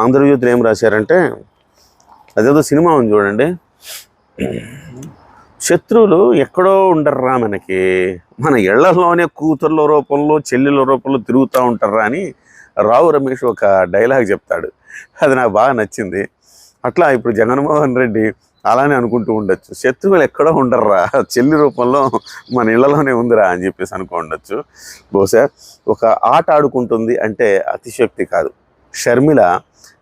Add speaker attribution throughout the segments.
Speaker 1: ఆంధ్రజ్యోతిలో ఏం రాశారంటే అదేదో సినిమా ఉంది చూడండి. శత్రువులు ఎక్కడో ఉండర్రా మనకి. మన ఇళ్ళలోనే కూతుర్ల రూపంలో చెల్లెల రూపంలో తిరుగుతూ ఉంటారా అని రావు రమేష్ ఒక డైలాగ్ చెప్తాడు. అది నాకు బాగా నచ్చింది. అట్లా ఇప్పుడు జగన్మోహన్ రెడ్డి అలానే అనుకుంటూ ఉండొచ్చు. శత్రువులు ఎక్కడో ఉండర్రా చెల్లి రూపంలో మన ఇళ్ళలోనే ఉందిరా అని చెప్పేసి అనుకో ఉండొచ్చు. బహుశా ఒక ఆట ఆడుకుంటుంది అంటే అతిశక్తి కాదు. షర్మిల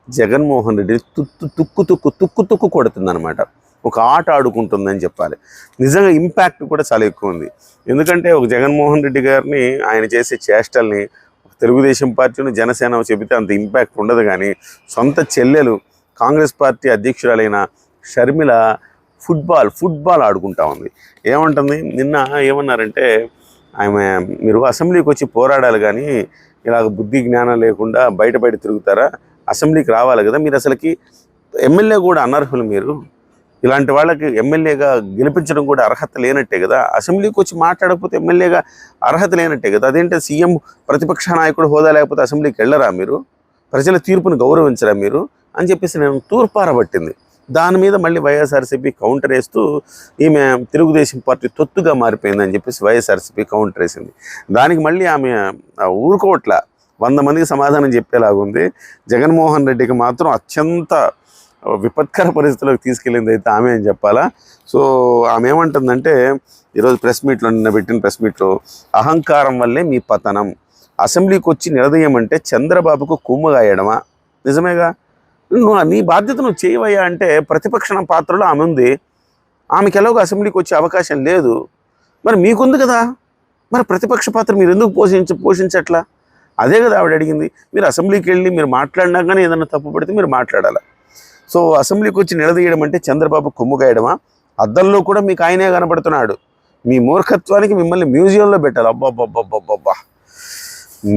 Speaker 1: జగన్మోహన్ రెడ్డి తుక్కు తుక్కు తుక్కు తుక్కు తుక్కు కొడుతుందన్నమాట. ఒక ఆట ఆడుకుంటుందని చెప్పాలి. నిజంగా ఇంపాక్ట్ కూడా చాలా ఎక్కువ ఉంది. ఎందుకంటే ఒక జగన్మోహన్ రెడ్డి గారిని ఆయన చేసే చేష్టల్ని తెలుగుదేశం పార్టీని జనసేన చెబితే అంత ఇంపాక్ట్ ఉండదు కానీ సొంత చెల్లెలు కాంగ్రెస్ పార్టీ అధ్యక్షురాలైన షర్మిల ఫుట్బాల్ ఫుట్బాల్ ఆడుకుంటా ఉంది. ఏమంటుంది? నిన్న ఏమన్నారంటే ఆమె మీరు అసెంబ్లీకి వచ్చి పోరాడాలి కానీ ఇలాగ బుద్ధి జ్ఞానం లేకుండా బయట బయట తిరుగుతారా? అసెంబ్లీకి రావాలి కదా మీరు అసలుకి ఎమ్మెల్యే కూడా అనర్హులు మీరు. ఇలాంటి వాళ్ళకి ఎమ్మెల్యేగా గెలిపించడం కూడా అర్హత లేనట్టే కదా. అసెంబ్లీకి వచ్చి మాట్లాడకపోతే ఎమ్మెల్యేగా అర్హత లేనట్టే కదా. అదేంటే సీఎం ప్రతిపక్ష నాయకుడు హోదా లేకపోతే అసెంబ్లీకి వెళ్ళరా మీరు? ప్రజల తీర్పును గౌరవించరా మీరు? అని చెప్పేసి నేను తూర్పారబట్టింది. దాని మీద మళ్ళీ వైఎస్ఆర్సీపీ కౌంటర్ వేస్తూ ఈమె తెలుగుదేశం పార్టీ తొత్తుగా మారిపోయిందని చెప్పేసి వైఎస్ఆర్సీపీ కౌంటర్ వేసింది. దానికి మళ్ళీ ఆమె ఆ ఊరుకోవట్ల వంద మందికి సమాధానం చెప్పేలాగుంది జగన్మోహన్ రెడ్డికి మాత్రం అత్యంత విపత్కర పరిస్థితులకు తీసుకెళ్ళింది అయితే ఆమె అని చెప్పాలా. సో ఆమె ఏమంటుందంటే ఈరోజు ప్రెస్ మీట్లో నిన్న పెట్టిన ప్రెస్ మీట్లో అహంకారం వల్లే మీ పతనం. అసెంబ్లీకి వచ్చి నిలదీయమంటే చంద్రబాబుకు కుమ్మగాయడమా నిజమేగా? నువ్వు నీ బాధ్యత నువ్వు చేయవయ్యా అంటే ప్రతిపక్షణ పాత్రలో ఆమె ఉంది. ఆమెకి ఎలాగో అసెంబ్లీకి వచ్చే అవకాశం లేదు. మరి మీకుంది కదా? మరి ప్రతిపక్ష పాత్ర మీరు ఎందుకు పోషించ పోషించట్లా? అదే కదా ఆవిడ అడిగింది. మీరు అసెంబ్లీకి వెళ్ళి మీరు మాట్లాడినా కానీ ఏదైనా తప్పు పడితే మీరు మాట్లాడాలి? సో అసెంబ్లీకి వచ్చి నిలదీయడం అంటే చంద్రబాబు కొమ్ముగాయడమా? అద్దంలో కూడా మీకు ఆయనే కనబడుతున్నాడు. మీ మూర్ఖత్వానికి మిమ్మల్ని మ్యూజియంలో పెట్టాలి. అబ్బాబ్బాబ్బాబ్బా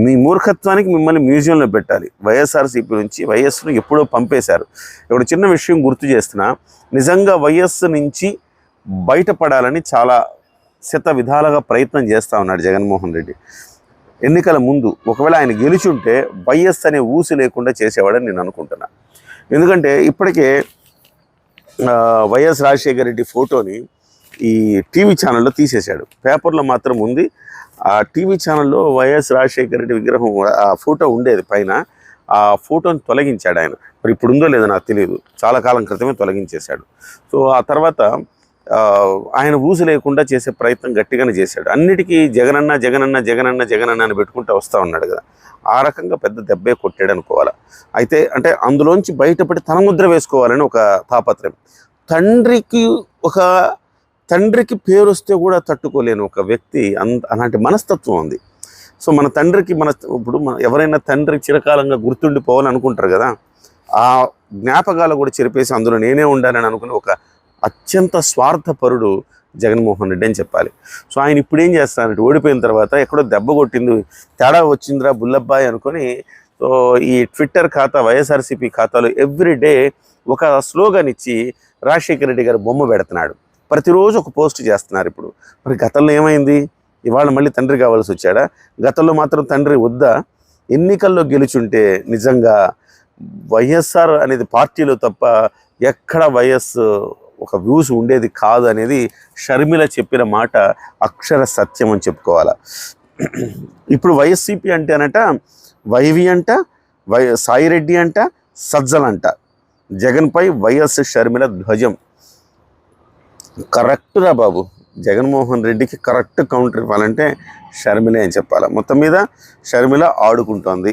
Speaker 1: మీ మూర్ఖత్వానికి మిమ్మల్ని మ్యూజియంలో పెట్టాలి. వైఎస్ఆర్సీపీ నుంచి వైఎస్ను ఎప్పుడో పంపేశారు. ఇప్పుడు చిన్న విషయం గుర్తు చేస్తున్నా. నిజంగా వైఎస్ నుంచి బయటపడాలని చాలా శత విధాలుగా ప్రయత్నం చేస్తూ ఉన్నాడు జగన్మోహన్ రెడ్డి. ఎన్నికల ముందు ఒకవేళ ఆయన గెలిచుంటే వైఎస్ అనే ఊసి లేకుండా చేసేవాడని నేను అనుకుంటున్నా. ఎందుకంటే ఇప్పటికే వైఎస్ రాజశేఖర రెడ్డి ఫోటోని ఈ టీవీ ఛానల్లో తీసేశాడు. పేపర్లో మాత్రం ఉంది. ఆ టీవీ ఛానల్లో వైఎస్ రాజశేఖర రెడ్డి విగ్రహం ఆ ఫోటో ఉండేది పైన. ఆ ఫోటోని తొలగించాడు ఆయన. మరి ఇప్పుడు ఉందో లేదో నాకు తెలియదు చాలా కాలం క్రితమే తొలగించేశాడు. సో ఆ తర్వాత ఆయన ఊసు లేకుండా చేసే ప్రయత్నం గట్టిగానే చేశాడు. అన్నిటికీ జగనన్న జగనన్న జగనన్న జగనన్న అని పెట్టుకుంటూ వస్తూ ఉన్నాడు కదా. ఆ రకంగా పెద్ద దెబ్బే కొట్టాడు అనుకోవాలి. అయితే అంటే అందులోంచి బయటపడి తన ముద్ర వేసుకోవాలని ఒక తాపత్రయం. తండ్రికి ఒక తండ్రికి పేరు వస్తే కూడా తట్టుకోలేని ఒక వ్యక్తి అంత అలాంటి మనస్తత్వం ఉంది. సో మన తండ్రికి మన ఇప్పుడు మన ఎవరైనా తండ్రి చిరకాలంగా గుర్తుండిపోవాలని అనుకుంటారు కదా. ఆ జ్ఞాపకాలు కూడా చెరిపేసి అందులో నేనే ఉండాలని అనుకుని ఒక అత్యంత స్వార్థపరుడు జగన్మోహన్ రెడ్డి అని చెప్పాలి. సో ఆయన ఇప్పుడు ఏం చేస్తారంటే ఓడిపోయిన తర్వాత ఎక్కడో దెబ్బ కొట్టింది తేడా వచ్చిందిరా బుల్లబ్బాయి అనుకొని సో ఈ ట్విట్టర్ ఖాతా వైఎస్ఆర్సీపీ ఖాతాలో ఎవ్రీ డే ఒక స్లోగన్ ఇచ్చి రాజశేఖర రెడ్డి గారు బొమ్మ పెడుతున్నాడు. ప్రతిరోజు ఒక పోస్ట్ చేస్తున్నారు ఇప్పుడు. మరి గతంలో ఏమైంది? ఇవాళ మళ్ళీ తండ్రి కావాల్సి వచ్చాడా? గతంలో మాత్రం తండ్రి వద్దా? ఎన్నికల్లో గెలుచుంటే నిజంగా వైఎస్ఆర్ అనేది పార్టీలో తప్ప ఎక్కడ వైఎస్ ఒక వ్యూస్ ఉండేది కాదు అనేది షర్మిల చెప్పిన మాట అక్షర సత్యం అని చెప్పుకోవాలి. ఇప్పుడు వైఎస్సిపి అంటే అనట వైవి అంట వై సాయిరెడ్డి అంట సజ్జల్ అంట. జగన్పై వైఎస్ షర్మిల ధ్వజం. కరెక్ట్ రా బాబు. జగన్మోహన్ రెడ్డికి కరెక్ట్ కౌంటర్ ఇవ్వాలంటే షర్మిలే అని చెప్పాలి. మొత్తం మీద షర్మిల ఆడుకుంటోంది.